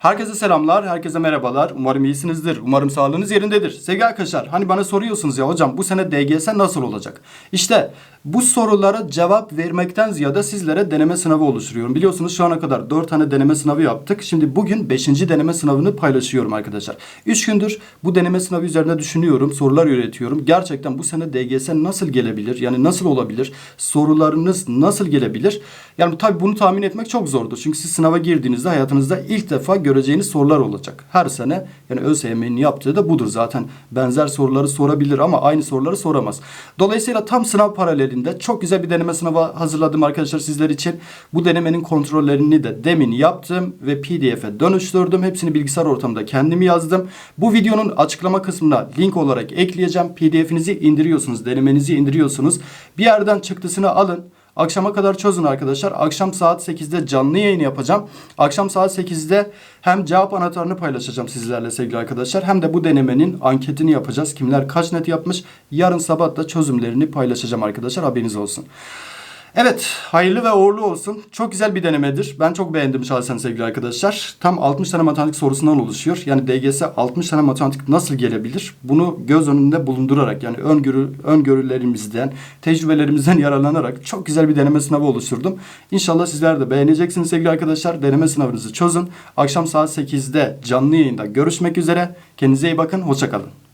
Herkese selamlar, herkese merhabalar. Umarım iyisinizdir. Umarım sağlığınız yerindedir. Sevgili arkadaşlar, hani bana soruyorsunuz ya hocam bu sene DGS nasıl olacak? İşte bu sorulara cevap vermekten ziyade sizlere deneme sınavı oluşturuyorum. Biliyorsunuz şu ana kadar 4 tane deneme sınavı yaptık. Şimdi bugün 5. deneme sınavını paylaşıyorum arkadaşlar. 3 gündür bu deneme sınavı üzerine düşünüyorum, sorular üretiyorum. Gerçekten bu sene DGS nasıl gelebilir? Yani nasıl olabilir? Sorularınız nasıl gelebilir? Yani tabii bunu tahmin etmek çok zordur. Çünkü siz sınava girdiğinizde hayatınızda ilk defa göreceğiniz sorular olacak. Her sene yani ÖSYM'nin yaptığı da budur zaten. Benzer soruları sorabilir ama aynı soruları soramaz. Dolayısıyla tam sınav paralelinde çok güzel bir deneme sınavı hazırladım arkadaşlar sizler için. Bu denemenin kontrollerini de demin yaptım ve PDF'e dönüştürdüm. Hepsini bilgisayar ortamında kendim yazdım. Bu videonun açıklama kısmına link olarak ekleyeceğim. PDF'inizi indiriyorsunuz, denemenizi indiriyorsunuz. Bir yerden çıktısını alın. Akşama kadar çözün arkadaşlar. Akşam saat 8'de canlı yayın yapacağım. Akşam saat 8'de hem cevap anahtarını paylaşacağım sizlerle sevgili arkadaşlar. Hem de bu denemenin anketini yapacağız. Kimler kaç net yapmış. Yarın sabah da çözümlerini paylaşacağım arkadaşlar. Haberiniz olsun. Evet, hayırlı ve uğurlu olsun. Çok güzel bir denemedir. Ben çok beğendim şahsen sevgili arkadaşlar. Tam 60 tane matematik sorusundan oluşuyor. Yani DGS 60 tane matematik nasıl gelebilir? Bunu göz önünde bulundurarak yani öngörü, öngörülerimizden, tecrübelerimizden yararlanarak çok güzel bir deneme sınavı oluşturdum. İnşallah sizler de beğeneceksiniz sevgili arkadaşlar. Deneme sınavınızı çözün. Akşam saat 8'de canlı yayında görüşmek üzere. Kendinize iyi bakın. Hoşçakalın.